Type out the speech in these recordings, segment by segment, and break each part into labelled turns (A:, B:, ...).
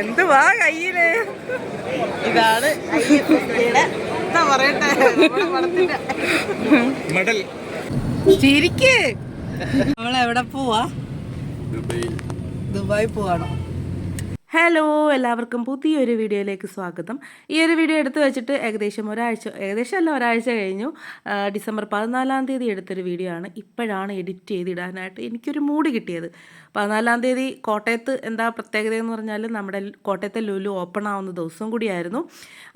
A: എന്തുവാ കയ്യിൽ?
B: ഇതാണ് എന്താ പറയട്ടെ
C: മെഡൽ.
A: ചിരിക്ക്. നമ്മളെവിടെ പോവാ? ദുബായ് പോവാണോ? ഹലോ എല്ലാവർക്കും പുതിയൊരു വീഡിയോയിലേക്ക് സ്വാഗതം. ഈ ഒരു വീഡിയോ എടുത്തു വെച്ചിട്ട് ഏകദേശം ഒരാഴ്ച ഏകദേശം അല്ല ഒരാഴ്ച കഴിഞ്ഞു. ഡിസംബർ പതിനാലാം തീയതി എടുത്തൊരു വീഡിയോ ആണ്. ഇപ്പോഴാണ് എഡിറ്റ് ചെയ്തിടാനായിട്ട് എനിക്കൊരു മൂഡ് കിട്ടിയത്. പതിനാലാം തീയതി കോട്ടയത്ത് എന്താ പ്രത്യേകത എന്ന് പറഞ്ഞാൽ നമ്മുടെ കോട്ടയത്തെ ലുലു ഓപ്പൺ ആവുന്ന ദിവസം കൂടിയായിരുന്നു.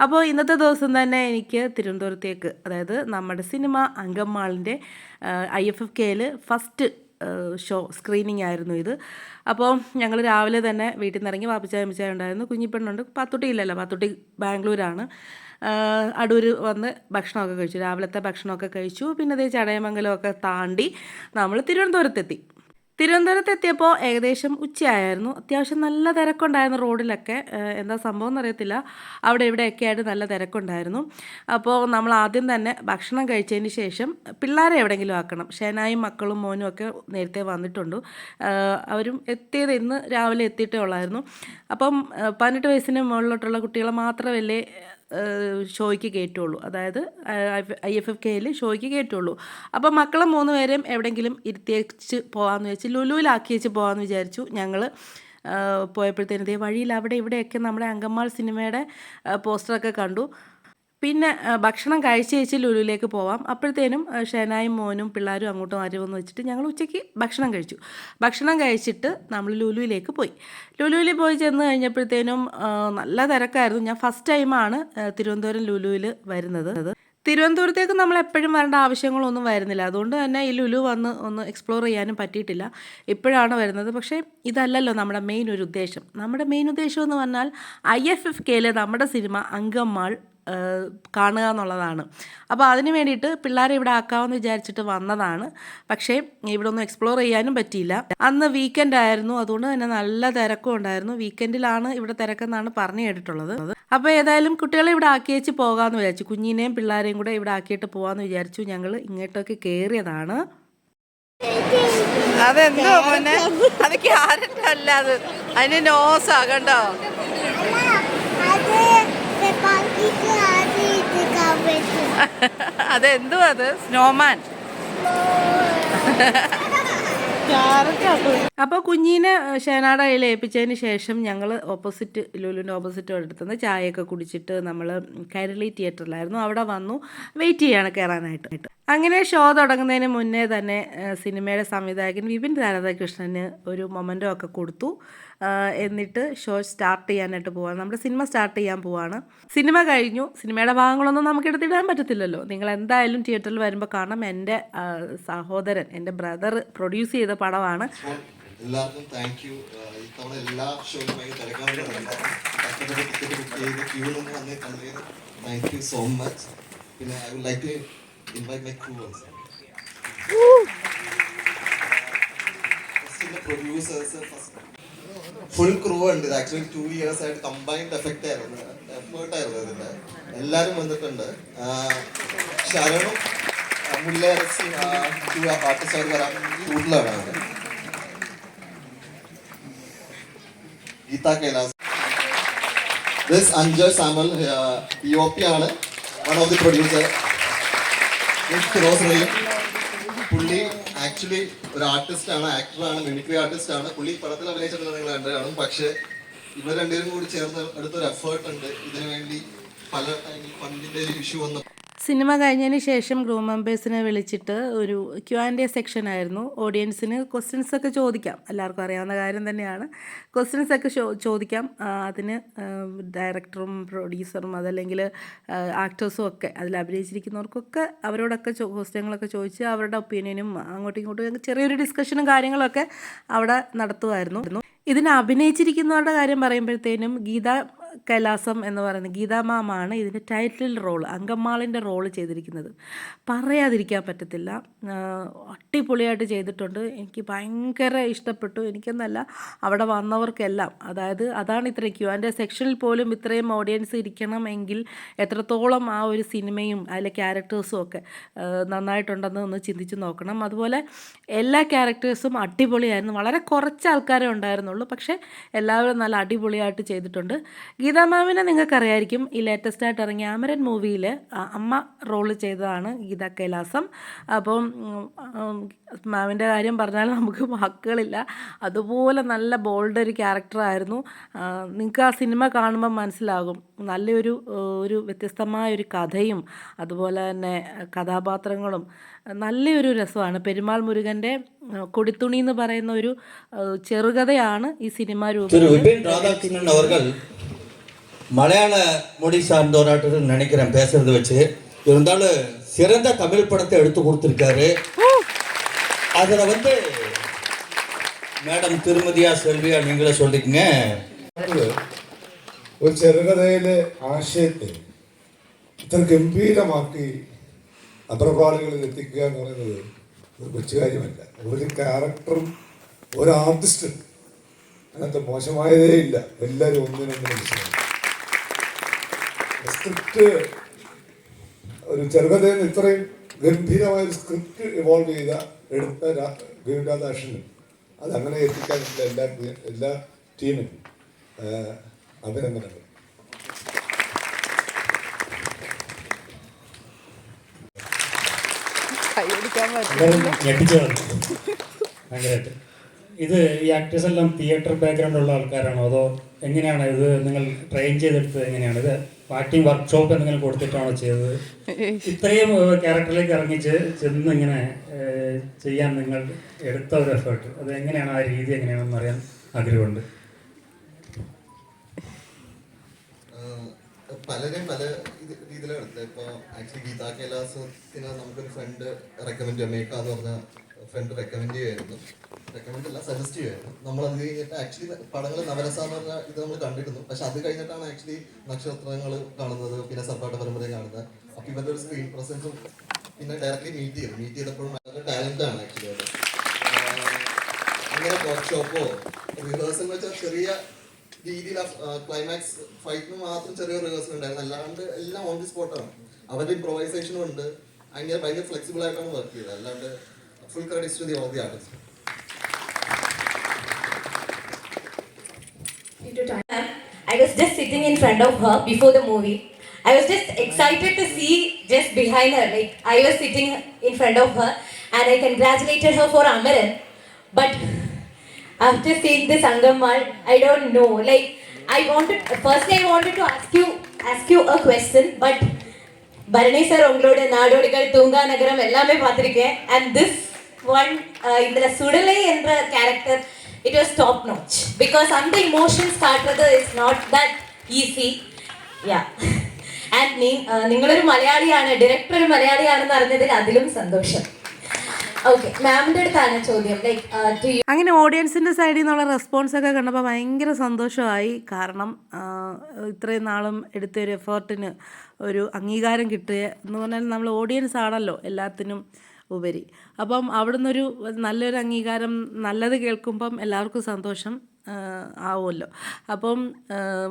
A: അപ്പോൾ ഇന്നത്തെ ദിവസം തന്നെ എനിക്ക് തിരുവനന്തപുരത്തേക്ക് അതായത് നമ്മുടെ സിനിമ അങ്കമാളിന്റെ ഐ എഫ് എഫ് കെയിൽ ഫസ്റ്റ് ഷോ സ്ക്രീനിങ് ആയിരുന്നു ഇത്. അപ്പോൾ ഞങ്ങൾ രാവിലെ തന്നെ വീട്ടിൽ നിന്ന് ഇറങ്ങി വാപ്പിച്ചായ അമ്മച്ചായ ഉണ്ടായിരുന്നു. കുഞ്ഞിപ്പെണ്ണുണ്ട്. പാത്തുട്ടി ഇല്ലല്ലോ. പാത്തുട്ടി ബാംഗ്ലൂരാണ്. അടൂർ വന്ന് ഭക്ഷണമൊക്കെ കഴിച്ചു. രാവിലത്തെ ഭക്ഷണമൊക്കെ കഴിച്ചു. പിന്നെ അതേ ചടയമംഗലമൊക്കെ താണ്ടി നമ്മൾ തിരുവനന്തപുരത്തെത്തി. തിരുവനന്തപുരത്ത് എത്തിയപ്പോൾ ഏകദേശം ഉച്ചയായിരുന്നു. അത്യാവശ്യം നല്ല തിരക്കുണ്ടായിരുന്നു റോഡിലൊക്കെ. എന്താ സംഭവം എന്നറിയത്തില്ല. അവിടെ ഇവിടെയൊക്കെ ആയിട്ട് നല്ല തിരക്കുണ്ടായിരുന്നു. അപ്പോൾ നമ്മൾ ആദ്യം തന്നെ ഭക്ഷണം കഴിച്ചതിന് ശേഷം പിള്ളേരെ എവിടെയെങ്കിലും ആക്കണം. ഷെനായും മക്കളും മോനും ഒക്കെ നേരത്തെ വന്നിട്ടുണ്ട്. അവരും എത്തിയത് ഇന്ന് രാവിലെ എത്തിയിട്ടേ ഉള്ളായിരുന്നു. അപ്പം പതിനെട്ട് വയസ്സിന് മുകളിലോട്ടുള്ള കുട്ടികളെ മാത്രമല്ലേ ഷോയ്ക്ക് കയറ്റുള്ളൂ അതായത് ഐ എഫ് എഫ് കെയിൽ ഷോയ്ക്ക് കയറ്റുള്ളൂ അപ്പോൾ മക്കളെ മൂന്ന് പേരെയും എവിടെയെങ്കിലും ഇരുത്തിയേച്ച് പോകാമെന്ന് വെച്ച് ലുലുവിലാക്കി വെച്ച് പോകാമെന്ന് വിചാരിച്ചു. ഞങ്ങൾ പോയപ്പോഴത്തേനും വഴിയിൽ അവിടെ ഇവിടെയൊക്കെ നമ്മുടെ അങ്കമാൾ സിനിമയുടെ പോസ്റ്ററൊക്കെ കണ്ടു. പിന്നെ ഭക്ഷണം കഴിച്ച് കഴിച്ച് ലുലുവിലേക്ക് പോവാം. അപ്പോഴത്തേനും ഷെനായും മോനും പിള്ളേരും അങ്ങോട്ടും വരുമെന്ന് വെച്ചിട്ട് ഞങ്ങൾ ഉച്ചയ്ക്ക് ഭക്ഷണം കഴിച്ചു. ഭക്ഷണം കഴിച്ചിട്ട് നമ്മൾ ലുലുവിലേക്ക് പോയി. ലുലുവിൽ പോയി ചെന്ന് കഴിഞ്ഞപ്പോഴത്തേനും നല്ല തിരക്കായിരുന്നു. ഞാൻ ഫസ്റ്റ് ടൈമാണ് തിരുവനന്തപുരം ലുലുവിൽ വരുന്നത്. തിരുവനന്തപുരത്തേക്ക് നമ്മൾ എപ്പോഴും വരേണ്ട ആവശ്യങ്ങളൊന്നും വരുന്നില്ല. അതുകൊണ്ട് തന്നെ ഈ ലുലു വന്ന് ഒന്ന് എക്സ്പ്ലോർ ചെയ്യാനും പറ്റിയിട്ടില്ല. ഇപ്പോഴാണ് വരുന്നത്. പക്ഷേ ഇതല്ലല്ലോ നമ്മുടെ മെയിൻ ഒരു ഉദ്ദേശം. നമ്മുടെ മെയിൻ ഉദ്ദേശം എന്ന് പറഞ്ഞാൽ ഐ എഫ് എഫ് കെയിലെ നമ്മുടെ സിനിമ അങ്കമാൾ കാണുക എന്നുള്ളതാണ്. അപ്പോൾ അതിന് വേണ്ടിയിട്ട് പിള്ളേരെ ഇവിടെ ആക്കാമെന്ന് വിചാരിച്ചിട്ട് വന്നതാണ്. പക്ഷേ ഇവിടെ ഒന്നും എക്സ്പ്ലോർ ചെയ്യാനും പറ്റിയില്ല. അന്ന് വീക്കെൻഡ് ആയിരുന്നു. അതുകൊണ്ട് തന്നെ നല്ല തിരക്കും ഉണ്ടായിരുന്നു. വീക്കെൻഡിലാണ് ഇവിടെ തിരക്കെന്നാണ് പറഞ്ഞു കേട്ടിട്ടുള്ളത്. അപ്പോൾ ഏതായാലും കുട്ടികളെ ഇവിടെ ആക്കിയേച്ച് പോകാമെന്ന് വിചാരിച്ചു. കുഞ്ഞിനെയും പിള്ളേരെയും കൂടെ ഇവിടെ ആക്കിയിട്ട് പോകാമെന്ന് വിചാരിച്ചു. ഞങ്ങൾ ഇങ്ങോട്ടൊക്കെ കയറിയതാണ്.
B: അതെന്തോ മോനെ? അത് ക്യാരറ്റ് അത്. അതിന് നോസാ കണ്ടോ? അതെന്തോ അത്? സ്നോമാൻ
A: അപ്പോൾ കുഞ്ഞിനെ ഷേനാട കയ്യിൽ ഏൽപ്പിച്ചതിന് ശേഷം ഞങ്ങൾ ഓപ്പോസിറ്റ് ലുലുവിന്റെ ഓപ്പോസിറ്റ് അടുത്തുനിന്ന് ചായയൊക്കെ കുടിച്ചിട്ട് നമ്മൾ കൈരളി തിയേറ്ററിലായിരുന്നു അവിടെ വന്നു. വെയിറ്റ് ചെയ്യാണ് കയറാനായിട്ട് അങ്ങനെ ഷോ തുടങ്ങുന്നതിന് മുന്നേ തന്നെ സിനിമയുടെ സംവിധായകൻ വിപിൻ രാധാകൃഷ്ണന് ഒരു മൊമെന്റോ ഒക്കെ കൊടുത്തു. എന്നിട്ട് ഷോ സ്റ്റാർട്ട് ചെയ്യാനായിട്ട് പോവാണ്. നമ്മുടെ സിനിമ സ്റ്റാർട്ട് ചെയ്യാൻ പോവാണ്. സിനിമ കഴിഞ്ഞു. സിനിമയുടെ ഭാഗങ്ങളൊന്നും നമുക്ക് എടുത്തിടാൻ പറ്റത്തില്ലല്ലോ. നിങ്ങൾ എന്തായാലും തിയേറ്ററിൽ വരുമ്പോൾ കാണാം എന്റെ സഹോദരൻ എന്റെ ബ്രദർ പ്രൊഡ്യൂസ് ചെയ്ത പടമാണ്.
D: എല്ലാവർക്കും താങ്ക് യു ഇത്തവണ എല്ലാ ഷോയിലും ഭയങ്കര കഷ്ടപ്പെട്ട് ടിക്കറ്റ് ബുക്ക് ചെയ്ത് ക്യൂ നിന്ന് വന്ന് കണ്ടതിന് താങ്ക് യു സോ മച്ച് പിന്നെ I would like to invite my crew also first producers first full crew ഉണ്ട്. ആക്ച്വലി ടു ഇയേഴ്സ് ആയിട്ട് കമ്പൈൻഡ് എഫക്റ്റ് ആയിരുന്നു. എഫേർട്ട് ആയിരുന്നു ഇതിന്റെ. എല്ലാരും വന്നിട്ടുണ്ട്. ശരണും അഞ്ജർ സാമൽ ആണ്. വൺ ഓഫ് ദി പ്രൊഡ്യൂസർ പുള്ളി ആക്ച്വലി ഒരു ആർട്ടിസ്റ്റ് ആണ് ആക്ടറാണ് മിമിക്രി ആർട്ടിസ്റ്റ് ആണ്. പുള്ളി പടത്തിൽ അഭിനയിച്ചിട്ടുള്ളത് നിങ്ങൾ കണ്ടു കാണും പക്ഷെ ഇവർ രണ്ടുപേരും കൂടി ചേർന്ന് അടുത്തൊരു എഫേർട്ട് ഉണ്ട്. ഇതിനു വേണ്ടി പല ടൈമിൽ ഫണ്ടിന്റെ ഒരു ഇഷ്യൂ വന്നു
A: സിനിമ കഴിഞ്ഞതിന് ശേഷം ഗ്രൂപ്പ് മെമ്പേഴ്സിനെ വിളിച്ചിട്ട് ഒരു ക്യു ആൻഡ് എ സെക്ഷൻ ആയിരുന്നു. ഓഡിയൻസിന് ക്വസ്റ്റ്യൻസ് ഒക്കെ ചോദിക്കാം. എല്ലാവർക്കും അറിയാവുന്ന കാര്യം തന്നെയാണ്. ക്വസ്റ്റ്യൻസ് ഒക്കെ ചോദിക്കാം. അതിന് ഡയറക്ടറും പ്രൊഡ്യൂസറും അതല്ലെങ്കിൽ ആക്ടേഴ്സും ഒക്കെ അതിൽ അഭിനയിച്ചിരിക്കുന്നവർക്കൊക്കെ അവരോടൊക്കെ ക്വസ്റ്റ്യങ്ങളൊക്കെ ചോദിച്ച് അവരുടെ ഒപ്പീനിയനും അങ്ങോട്ടും ഇങ്ങോട്ടും ചെറിയൊരു ഡിസ്കഷനും കാര്യങ്ങളൊക്കെ അവിടെ നടത്തുമായിരുന്നു. ഇതിന് അഭിനയിച്ചിരിക്കുന്നവരുടെ കാര്യം പറയുമ്പോഴത്തേനും ഗീത കൈലാസം എന്ന് പറയുന്ന ഗീതാമാമാണ് ഇതിന്റെ ടൈറ്റിൽ റോൾ അങ്കമാളിന്റെ റോൾ ചെയ്തിരിക്കുന്നത്. പറയാതിരിക്കാൻ പറ്റത്തില്ല. അട്ടിപൊളിയായിട്ട് ചെയ്തിട്ടുണ്ട്. എനിക്ക് ഭയങ്കര ഇഷ്ടപ്പെട്ടു. എനിക്കെന്നല്ല അവിടെ വന്നവർക്കെല്ലാം. അതായത് അതാണ് ഇത്ര ക്യൂ എന്റെ സെക്ഷനിൽ പോലും ഇത്രയും ഓഡിയൻസ് ഇരിക്കണമെങ്കിൽ എത്രത്തോളം ആ ഒരു സിനിമയും അതിലെ ക്യാരക്ടേഴ്സും ഒക്കെ നന്നായിട്ടുണ്ടെന്ന് ഒന്ന് ചിന്തിച്ച് നോക്കണം. അതുപോലെ എല്ലാ ക്യാരക്ടേഴ്സും അടിപൊളിയായിരുന്നു. വളരെ കുറച്ച് ആൾക്കാരെ ഉണ്ടായിരുന്നുള്ളൂ. പക്ഷേ എല്ലാവരും നല്ല അടിപൊളിയായിട്ട് ചെയ്തിട്ടുണ്ട്. ഗീതാ ഗീതാമാവിനെ നിങ്ങൾക്കറിയായിരിക്കും ഈ ലേറ്റസ്റ്റ് ആയിട്ട് ഇറങ്ങിയ ആമരൻ മൂവിയിൽ അമ്മ റോൾ ചെയ്തതാണ് ഗീത കൈലാസം. അപ്പം മാമിന്റെ കാര്യം പറഞ്ഞാൽ നമുക്ക് വാക്കുകളില്ല. അതുപോലെ നല്ല ബോൾഡ് ഒരു ക്യാരക്ടറായിരുന്നു നിങ്ങൾക്ക് ആ സിനിമ കാണുമ്പോൾ മനസ്സിലാകും. നല്ലൊരു ഒരു വ്യത്യസ്തമായ ഒരു കഥയും അതുപോലെ തന്നെ കഥാപാത്രങ്ങളും നല്ലൊരു രസമാണ്. പെരുമാൾ മുരുകന്റെ കൊടിത്തുണി എന്ന് പറയുന്ന ഒരു ചെറുകഥയാണ് ഈ സിനിമ
C: രൂപം மலையாள மொழி சார்ந்தவராட்டு நினைக்கிறேன் பேசுறத வச்சு இருந்தாலும் சிறந்த தமிழ் படத்தை எடுத்து கொடுத்துருக்காரு அதுல வந்து மேடம் திருமதியா செல்வியா நீங்களே சொல்லிக்கங்க
E: ഒരു ചെറുകഥയിലെ ആശയത്തെ ഇത്ര ഗംഭീരമാക്കി അപരപാടുകളിൽ എത്തിക്കുക എന്ന് പറയുന്നത് ഒരു കൊച്ചു കാര്യമല്ല ഒരു ക്യാരക്ടറും ഒരു ആർട്ടിസ്റ്റും അതിനകത്ത് മോശമായതേ ഇല്ല എല്ലാവരും ഒന്നിനൊന്നിനും മനസ്സിലാവും സ്ക്രിപ്റ്റ് ഒരു ചെറുകഥയിൽ നിന്ന് ഇത്രയും ഗംഭീരമായ ഒരു സ്ക്രിപ്റ്റ് ഇവോൾവ് ചെയ്ത എടുത്ത രാ- ഗോവിന്ദാദാഷനും അത് അങ്ങനെ എത്തിക്കാനുള്ള എല്ലാ എല്ലാ ടീമിനും അഭിനന്ദനങ്ങൾ.
F: ഞെട്ടിച്ചതാണ് ഭയങ്കരമായിട്ട് ഇത് ഈ ആക്ടേഴ്സ് എല്ലാം തിയേറ്റർ ബാക്ക്ഗ്രൗണ്ട് ഉള്ള ആൾക്കാരാണോ? അതോ എങ്ങനെയാണ് ഇത് നിങ്ങൾ ട്രെയിൻ ചെയ്തെടുത്തത് എങ്ങനെയാണ്? ഇത് ആക്ടിങ് വർക്ക്ഷോപ്പ് എന്തെങ്കിലും കൊടുത്തിട്ടാണോ ചെയ്തത്? ഇത്രയും ക്യാരക്ടറിലേക്ക് ഇറങ്ങിച്ച് ചെന്ന് ഇങ്ങനെ ചെയ്യാൻ നിങ്ങൾ എടുത്ത ഒരു എഫേർട്ട് അത് എങ്ങനെയാണ്? ആ രീതി എങ്ങനെയാണെന്ന് അറിയാൻ ആഗ്രഹമുണ്ട്.
D: പലരും പല രീതിയിലാണ്. എടുത്തത് ഇപ്പോൾ ആക്ച്വലി ഗീതാ കൈലാസത്തിന് നമുക്കൊരു ഫ്രണ്ട് റെക്കമെൻഡ് ചെയ്യാം. മേക്കാന്ന് പറഞ്ഞ ഫ്രണ്ട് റെക്കമെൻഡ് ചെയ്യുമായിരുന്നു റെക്കമെൻഡ് അല്ല സജസ്റ്റ് ചെയ്യുമായിരുന്നു നമ്മൾ അത് കഴിഞ്ഞിട്ട് ആക്ച്വലി പടങ്ങൾ നവരസ എന്ന് പറഞ്ഞ ഇത് നമ്മൾ കണ്ടിരുന്നു. പക്ഷെ അത് കഴിഞ്ഞിട്ടാണ് ആക്ച്വലി നക്ഷത്രങ്ങൾ കാണുന്നത് പിന്നെ സർപ്പാട്ട പരമ്പരയും കാണുന്നത്. അപ്പം ഇവരുടെ ഒരു സ്ക്രീൻ പ്രസൻസും പിന്നെ ഡയറക്റ്റ്ലി മീറ്റ് ചെയ്തു. മീറ്റ് ചെയ്തപ്പോഴും വളരെ ടാലന്റ് ആണ് ആക്ച്വലി അത്. അങ്ങനെ വർക്ക്ഷോപ്പോ റിഹേഴ്സൽ വെച്ചാൽ ചെറിയ രീതിയിൽ ക്ലൈമാക്സ് ഫൈറ്റിന് മാത്രം ചെറിയ റിഹേഴ്സൽ ഉണ്ടായിരുന്നു. അല്ലാണ്ട് എല്ലാം ഓൺ ദി സ്പോട്ടാണ് അവരുടെ ഇംപ്രൊവൈസേഷനും ഉണ്ട്. അങ്ങനെ ഭയങ്കര ഫ്ലെക്സിബിൾ ആയിട്ടാണ് വർക്ക് ചെയ്തത്. അല്ലാണ്ട് Full credits to the, all
G: the artists. I was just sitting in front of her before the movie. I was just excited to see just behind her. Like I was sitting in front of her and I congratulated her for Amaran. But after seeing this Angamal, I don't know. Like I wanted firstly I wanted to ask you ask you a question, but Bharani sir உங்களோட நாடோடிகள் தூங்கா நகரம் எல்லாமே பார்த்துருக்கேன் and this. One இதில் சுடலை என்ற character it was top notch because அந்த emotions காட்டுறது is not that easy yeah and നീ uh, നിങ്ങളൊരു മലയാളിയാണ് ഡയറക്ടർ ഒരു മലയാളിയാണെന്ന് അറിഞ്ഞതിൽ അതിലും സന്തോഷം ഓക്കെ മാമിൻ്റെ അടുത്താണ് ചോദ്യം uh, ലൈക്ക് ടു യു
A: അങ്ങനെ ഓഡിയൻസിൻ്റെ സൈഡിൽ നിന്നുള്ള റെസ്പോൺസ് ഒക്കെ കണ്ടപ്പോൾ ഭയങ്കര സന്തോഷമായി കാരണം ആ, ഇത്രയും നാളും എടുത്ത ഒരു എഫേർട്ടിന് ഒരു അംഗീകാരം കിട്ടുക എന്ന് പറഞ്ഞാൽ നമ്മൾ ഓഡിയൻസ് ആണല്ലോ എല്ലാത്തിനും ഉപരി. അപ്പം അവിടെ നിന്നൊരു നല്ലൊരു അംഗീകാരം നല്ലത് കേൾക്കുമ്പം എല്ലാവർക്കും സന്തോഷം ആവുമല്ലോ. അപ്പം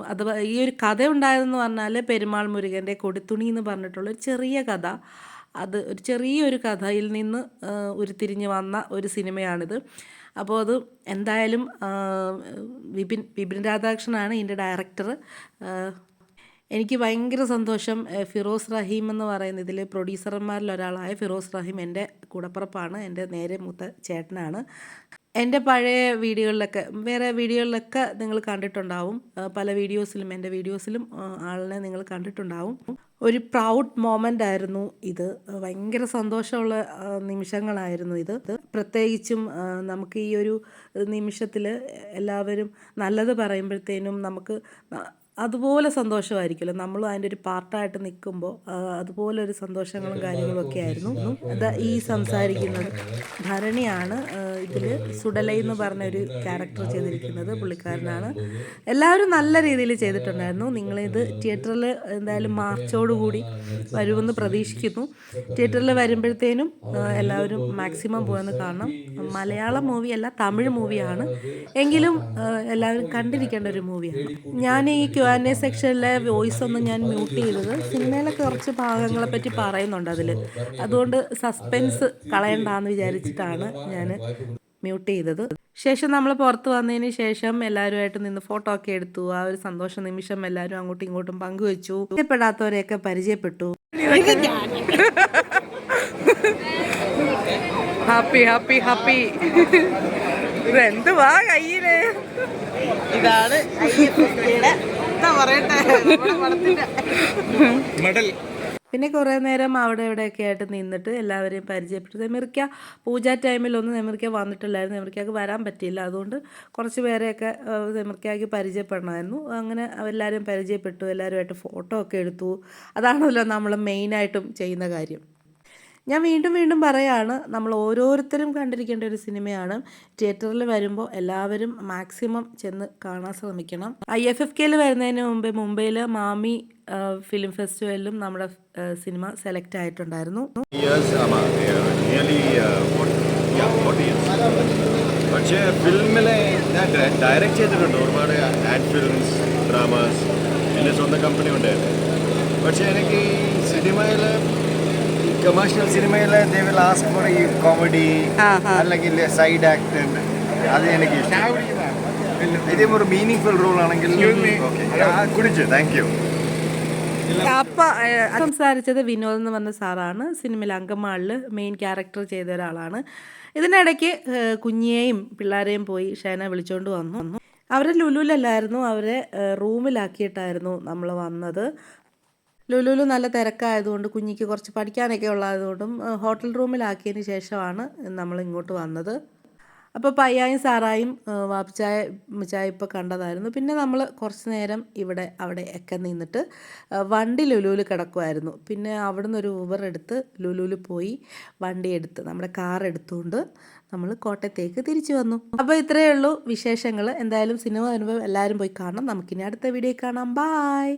A: അത് ഈ ഒരു കഥ ഉണ്ടായതെന്ന് പറഞ്ഞാൽ പെരുമാൾ മുരുകന്റെ കൊടിത്തുണി എന്ന് പറഞ്ഞിട്ടുള്ള ചെറിയ കഥ. അത് ഒരു ചെറിയൊരു കഥയിൽ നിന്ന് ഉരുത്തിരിഞ്ഞ് വന്ന ഒരു സിനിമയാണിത്. അപ്പോൾ അത് എന്തായാലും വിപിൻ വിപിൻ രാധാകൃഷ്ണനാണ് ഇതിന്റെ ഡയറക്ടർ എനിക്ക് ഭയങ്കര സന്തോഷം ഫിറോസ് റഹീം എന്ന് പറയുന്ന ഇതിൽ പ്രൊഡ്യൂസർമാരിൽ ഒരാളായ ഫിറോസ് റഹീം എന്റെ കൂടപ്പുറപ്പാണ് എന്റെ നേരെ മൂത്ത ചേട്ടനാണ്. എന്റെ പഴയ വീഡിയോകളിലൊക്കെ വേറെ വീഡിയോകളിലൊക്കെ നിങ്ങൾ കണ്ടിട്ടുണ്ടാവും. പല വീഡിയോസിലും എന്റെ വീഡിയോസിലും ആളിനെ നിങ്ങൾ കണ്ടിട്ടുണ്ടാവും. ഒരു പ്രൗഡ് മോമെന്റ് ആയിരുന്നു ഇത്. ഭയങ്കര സന്തോഷമുള്ള നിമിഷങ്ങളായിരുന്നു ഇത്. പ്രത്യേകിച്ചും നമുക്ക് ഈ ഒരു നിമിഷത്തിൽ എല്ലാവരും നല്ലത് പറയുമ്പോഴത്തേനും നമുക്ക് അതുപോലെ സന്തോഷമായിരിക്കുമല്ലോ നമ്മളും അതിന്റെ ഒരു പാർട്ടായിട്ട് നിൽക്കുമ്പോൾ അതുപോലെ ഒരു സന്തോഷങ്ങളും കാര്യങ്ങളും ഒക്കെ ആയിരുന്നു അത് ഈ സംസാരിക്കുന്നത് ഭരണിയാണ് ഇതിൽ സുഡലൈ എന്ന് പറഞ്ഞ ഒരു ക്യാരക്ടർ ചെയ്തിരിക്കുന്നത് പുള്ളിക്കാരനാണ് എല്ലാവരും നല്ല രീതിയിൽ ചെയ്തിട്ടുണ്ടായിരുന്നു നിങ്ങളിത് തിയേറ്ററിൽ എന്തായാലും മാർച്ചോടുകൂടി വരുമെന്ന് പ്രതീക്ഷിക്കുന്നു തിയേറ്ററിൽ വരുമ്പോഴത്തേനും എല്ലാവരും മാക്സിമം പോയെന്ന് കാണണം മലയാളം മൂവിയല്ല തമിഴ് മൂവിയാണ് എങ്കിലും എല്ലാവരും കണ്ടിരിക്കേണ്ട ഒരു മൂവിയാണ് ഞാൻ ഈ ക്യു ആൻ എ സെക്ഷനിലെ വോയിസ് ഒന്നും ഞാൻ മ്യൂട്ട് ചെയ്തത്. സിനിമയിലെ കുറച്ച് ഭാഗങ്ങളെ പറ്റി പറയുന്നുണ്ട് അതിൽ അതുകൊണ്ട് സസ്പെൻസ് കളയണ്ടാന്ന് വിചാരിച്ചിട്ടാണ് ഞാൻ മ്യൂട്ട് ചെയ്തത്. ശേഷം നമ്മൾ പുറത്ത് വന്നതിന് ശേഷം എല്ലാവരുമായിട്ട് നിന്ന് ഫോട്ടോ ഒക്കെ എടുത്തു. ആ ഒരു സന്തോഷ നിമിഷം എല്ലാവരും അങ്ങോട്ടും ഇങ്ങോട്ടും പങ്കുവെച്ചു. പരിചയപ്പെടാത്തവരെയൊക്കെ പരിചയപ്പെട്ടു.
B: ഹാപ്പി ഹാപ്പി ഹാപ്പി ഇതെന്തുവാ കയ്യിൽ? ഇതാണ് നമ്മുടെ
A: പിന്നെ കുറേ നേരം അവിടെ ഇവിടെയൊക്കെ ആയിട്ട് നിന്നിട്ട് എല്ലാവരെയും പരിചയപ്പെട്ടു. നെമിറിക്ക പൂജ ടൈമിലൊന്നും നെമിറിക്ക വന്നിട്ടില്ലായിരുന്നു. നെമിറിക്കക്ക് വരാൻ പറ്റിയില്ല. അതുകൊണ്ട് കുറച്ച് പേരെയൊക്കെ നെമിർക്കയ്ക്ക് പരിചയപ്പെടണമായിരുന്നു. അങ്ങനെ എല്ലാവരും പരിചയപ്പെട്ടു. എല്ലാവരുമായിട്ട് ഫോട്ടോ ഒക്കെ എടുത്തു. അതാണല്ലോ നമ്മൾ മെയിനായിട്ടും ചെയ്യുന്ന കാര്യം. ഞാൻ വീണ്ടും വീണ്ടും പറയാണ് നമ്മൾ ഓരോരുത്തരും കണ്ടിരിക്കേണ്ട ഒരു സിനിമയാണ്. തിയേറ്ററിൽ വരുമ്പോൾ എല്ലാവരും മാക്സിമം ചെന്ന് കാണാൻ ശ്രമിക്കണം. ഐ എഫ് എഫ് കെയിൽ വരുന്നതിന് മുമ്പ് മുംബൈയിൽ മാമി ഫിലിം ഫെസ്റ്റിവലിലും നമ്മുടെ സിനിമ സെലക്ട് ആയിട്ടുണ്ടായിരുന്നു.
H: പക്ഷേ ഫിലിമിലെ ഞാൻ ഡയറക്റ്റ് ചെയ്തിട്ടുണ്ട് ഒരുപാട് ആഡ് ഫിലിംസ് ഡ്രാമാസ് പിന്നെ സ്വന്തം കമ്പനി ഉണ്ടായിരുന്നു. പക്ഷേ എനിക്ക് സിനിമയിൽ കമേഴ്ഷ്യൽ സിനിമയിൽ ദേ വിൽ ആസ്ക് ഫോർ ഈ കോമഡി അല്ലെങ്കിൽ സൈഡ് ആക്ട് അത് എനിക്ക് ഇതേ ഒരു മീനിങ് ഫുൾ റോൾ ആണെങ്കിൽ കുടിച്ചു. താങ്ക് യു
A: അപ്പ സംസാരിച്ചത് വിനോദ് എന്ന് പറഞ്ഞ സാറാണ്. സിനിമയിൽ അങ്കമാളിൽ മെയിൻ ക്യാരക്ടർ ചെയ്ത ഒരാളാണ്. ഇതിനിടയ്ക്ക് കുഞ്ഞിയെയും പിള്ളേരെയും പോയി ഷേന വിളിച്ചുകൊണ്ട് വന്നു. അവരെ ലുലുലല്ലായിരുന്നു. അവരെ റൂമിലാക്കിയിട്ടായിരുന്നു നമ്മൾ വന്നത്. ലുലുലു നല്ല തിരക്കായതുകൊണ്ട് കുഞ്ഞിക്ക് കുറച്ച് പഠിക്കാനൊക്കെ ഉള്ളതുകൊണ്ടും ഹോട്ടൽ റൂമിലാക്കിയതിന് ശേഷമാണ് നമ്മൾ ഇങ്ങോട്ട് വന്നത്. അപ്പോൾ പയ്യായും സാറായും വാപ്പിച്ചായ ചായ ഇപ്പോൾ കണ്ടതായിരുന്നു. പിന്നെ നമ്മൾ കുറച്ച് നേരം ഇവിടെ അവിടെ ഒക്കെ നിന്നിട്ട് വണ്ടി ലുലുവിൽ കിടക്കുമായിരുന്നു പിന്നെ അവിടുന്ന് ഒരു ഊബർ എടുത്ത് ലുലുവിൽ പോയി വണ്ടി എടുത്ത് നമ്മുടെ കാർ എടുത്തുകൊണ്ട് നമ്മൾ കോട്ടയത്തേക്ക് തിരിച്ചു വന്നു. അപ്പോൾ ഇത്രയേ ഉള്ളൂ വിശേഷങ്ങൾ എന്തായാലും സിനിമ അനുഭവം എല്ലാവരും പോയി കാണണം. നമുക്കിനി അടുത്ത വീഡിയോ കാണാം. ബായ്